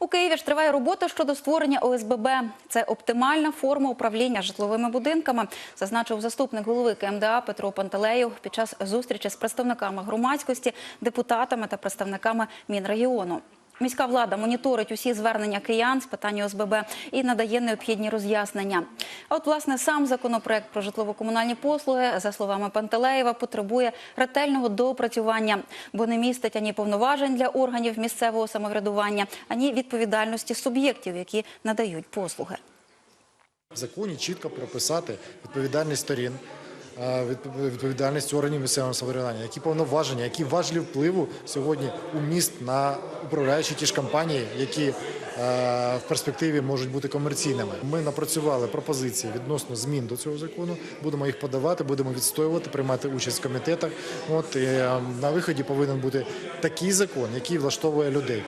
У Києві ж триває робота щодо створення ОСББ. Це оптимальна форма управління житловими будинками, зазначив заступник голови КМДА Петро Пантелеєв під час зустрічі з представниками громадськості, депутатами та представниками Мінрегіону. Міська влада моніторить усі звернення киян з питань ОСББ і надає необхідні роз'яснення. А от, власне, сам законопроект про житлово-комунальні послуги, за словами Пантелеєва, потребує ретельного доопрацювання, бо не містить ані повноважень для органів місцевого самоврядування, ані відповідальності суб'єктів, які надають послуги. В законі чітко прописати відповідальність сторін, відповідальність органів місцевого самоврядування, які повноваження, які важелі впливу сьогодні у міст на управляючі ті ж компанії, які е, в перспективі можуть бути комерційними. Ми напрацювали пропозиції відносно змін до цього закону. Будемо їх подавати, будемо відстоювати, приймати участь в комітетах. От е, на виході повинен бути такий закон, який влаштовує людей.